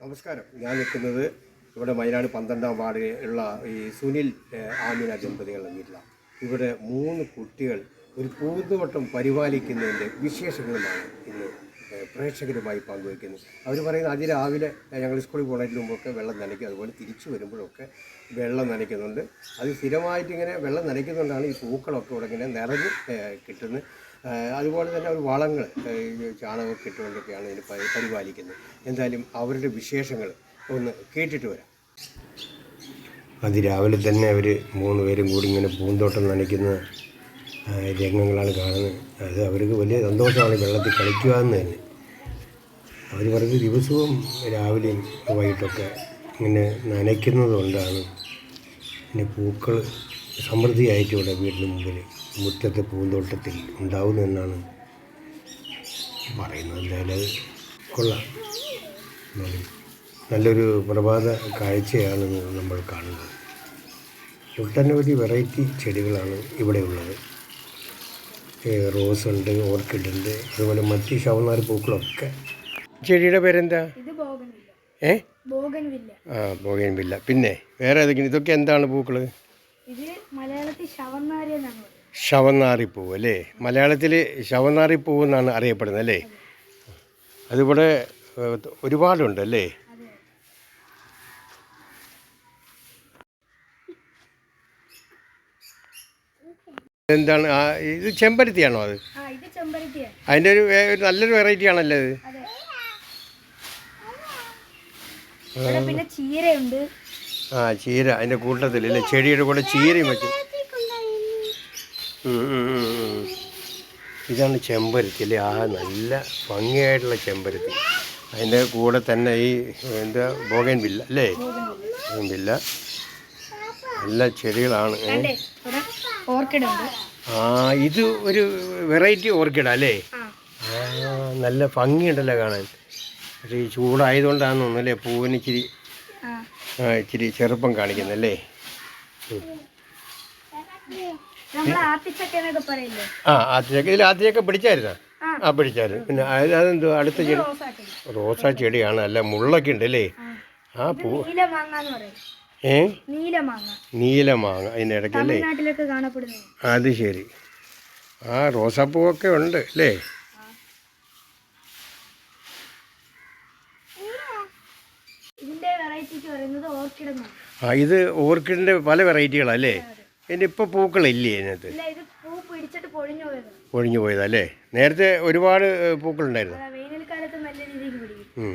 നമസ്കാരം. ഞാൻ നിൽക്കുന്നത് ഇവിടെ മൈനാട് പന്ത്രണ്ടാം വാർഡ് ഉള്ള ഈ സുനിൽ ആമിന ദമ്പതികളുടെ വീട്ടിലാണ് ഇവിടെ മൂന്ന് കുട്ടികൾ ഒരു പൂന്തോട്ടം പരിപാലിക്കുന്നതിന്റെ വിശേഷങ്ങളുമാണ് ഇന്ന് പ്രേക്ഷകരുമായി പങ്കുവയ്ക്കുന്നു. അവർ പറയുന്നത് അതിരാവിലെ ഞങ്ങൾ സ്കൂളിൽ പോകുന്നതിന് മുമ്പൊക്കെ വെള്ളം നനയ്ക്കും. അതുപോലെ തിരിച്ചു വരുമ്പോഴൊക്കെ വെള്ളം നനയ്ക്കുന്നുണ്ട്. അത് സ്ഥിരമായിട്ട് ഇങ്ങനെ വെള്ളം നനയ്ക്കുന്നതുകൊണ്ടാണ് ഈ പൂക്കളൊക്കെ ഇവിടെ ഇങ്ങനെ നിറഞ്ഞ് കിട്ടുന്നത്. അതുപോലെ തന്നെ ഒരു വളങ്ങൾ ചാണകം ചാണകമൊക്കെ ഇട്ടുകൊണ്ടൊക്കെയാണ് ഇതിന് പരി- പരിപാലിക്കുന്നത്. എന്തായാലും അവരുടെ വിശേഷങ്ങൾ ഒന്ന് കേട്ടിട്ട് വരാം. അതിരാവിലെ തന്നെ അവർ മൂന്ന് പേരും കൂടി ഇങ്ങനെ പൂന്തോട്ടം നനയ്ക്കുന്ന ആ, രംഗങ്ങളാണ് കാണുന്നത്. അത് അവർക്ക് വലിയ സന്തോഷമാണ് വെള്ളത്തിൽ കളിക്കുക എന്ന് തന്നെ. അവർ പറയുന്നത് ദിവസവും രാവിലെയും വൈകിട്ടൊക്കെ ഇങ്ങനെ നനയ്ക്കുന്നത് കൊണ്ടാണ് പിന്നെ പൂക്കൾ സമൃദ്ധിയായിട്ട് ഇവിടെ വീടിന് മുമ്പിൽ മുറ്റത്തെ പൂന്തോട്ടത്തിൽ ഉണ്ടാവുന്നതെന്നാണ് പറയുന്നത്. എന്തായാലും അത് കൊള്ളാം. നല്ലൊരു പ്രഭാത കാഴ്ചയാണ് നമ്മൾ കാണുന്നത്. ഒട്ടനവധി വെറൈറ്റി ചെടികളാണ് ഇവിടെ ഉള്ളത്. റോസ് ഉണ്ട് ഓർക്കിഡ് ഉണ്ട് അതുപോലെ മറ്റ് ഷവനാർ പൂക്കളൊക്കെ. ചെടിയുടെ പേരെന്താ? ഇത് ബോഗൻവില്ല. ഏ? ബോഗൻവില്ല. ആ ബോഗൈൻവില്ല. പിന്നെ വേറെ ഏതൊക്കെയാണ്? ഇതൊക്കെ എന്താണ് പൂക്കൾ ഇത് മലയാളത്തിൽ ശവന്നാരി എന്നാണ് പറയുന്നത്. ശവനാറിപ്പൂവ് അല്ലേ? മലയാളത്തിൽ ശവനാറിപ്പൂവ് എന്നാണ് അറിയപ്പെടുന്നത് അല്ലേ? അതിവിടെ ഒരുപാടുണ്ട് അല്ലേ? എന്താണ് ഇത് ചെമ്പരത്തിയാണോ അത്? ഇത് അതിന്റെ ഒരു നല്ലൊരു വെറൈറ്റി ആണല്ലോ അത്. അതെ പിന്നെ ചീരയുണ്ട്. ആ ചീര അതിന്റെ കൂട്ടത്തിൽ അല്ലേ ചെടിയുടെ കൂടെ ചീരയും വെച്ച്. ഇതാണ് ചെമ്പരത്തി അല്ലേ? ആ നല്ല ഭംഗിയായിട്ടുള്ള ചെമ്പരത്തി. അതിന്റെ കൂടെ തന്നെ ഈ എന്താ ബോഗൻ ബില്ല അല്ലേ? ബോഗൻ വില്ല നല്ല ചെടികളാണ്. ഏ. ഓർക്കിഡ് ഉണ്ട് ആ ഇത് ഒരു വെറൈറ്റി ഓർക്കിഡ് അല്ലേ? ആ. നല്ല ഭംഗിയുണ്ടല്ലോ കാണാൻ. പക്ഷേ ഈ ചൂടായതുകൊണ്ടാണെന്ന് അല്ലേ പൂവിന് ഇച്ചിരി ആ. ഇച്ചിരി ചെറുപ്പം കാണിക്കുന്നല്ലേ ആ ആത്തിച്ചക്ക. ഇതിൽ ആത്തിച്ചക്ക പിടിച്ചായിരുന്നോ? ആ. പിടിച്ചായിരുന്നു. പിന്നെ അത് അതെന്തോ അടുത്ത ചെടി? റോസാ ചെടിയാണ്. അല്ല മുള്ളൊക്കെ ഉണ്ട് അല്ലേ? ആ. പൂ നീല മാങ്ങ എന്ന് പറയും ഏ? നീല മാങ്ങ. നീല മാങ്ങ അതിന്റെ ഇടയ്ക്ക് അല്ലേ? കാണപ്പെടുന്നത്. അത് ശരി. ആ റോസാപ്പൂവൊക്കെ ഉണ്ട് അല്ലേ? ഇതിന്റെ വെറൈറ്റിക്ക് പറയുന്നത് ഓർക്കിഡ് എന്നാണ്. ആ ഇത് ഓർക്കിഡിന്റെ പല വെറൈറ്റികളല്ലേ ഇതിന്റെ ഇപ്പോൾ പൂക്കളില്ലേ അതിനകത്ത് ഇല്ല ഇത് പൂ പിടിച്ചിട്ട് പൊഴിഞ്ഞു പോയത്. ഒഴിഞ്ഞു പോയതല്ലേ നേരത്തെ ഒരുപാട് പൂക്കളുണ്ടായിരുന്നു. വേനൽക്കാലത്ത് നല്ല രീതിക്ക് പിടിക്കും. ഉം.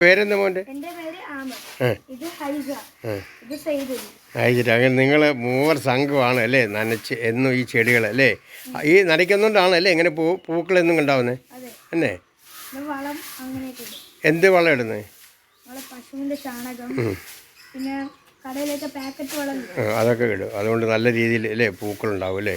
പേരെന്താ മോന്റെ? അങ്ങനെ നിങ്ങൾ മൂവർ സംഘമാണ് അല്ലേ? നനച്ച് എന്നും ഈ ചെടികൾ അല്ലേ? ഈ നനയ്ക്കുന്നതുകൊണ്ടാണ് അല്ലേ ഇങ്ങനെ പൂ പൂക്കളെന്നും ഉണ്ടാവുന്നത് അതെ. അല്ലേ? എന്ത് വളം ഇടുന്നത്. അതൊക്കെ ഇടും. അതുകൊണ്ട് നല്ല രീതിയിൽ അല്ലേ പൂക്കളുണ്ടാവും അല്ലേ?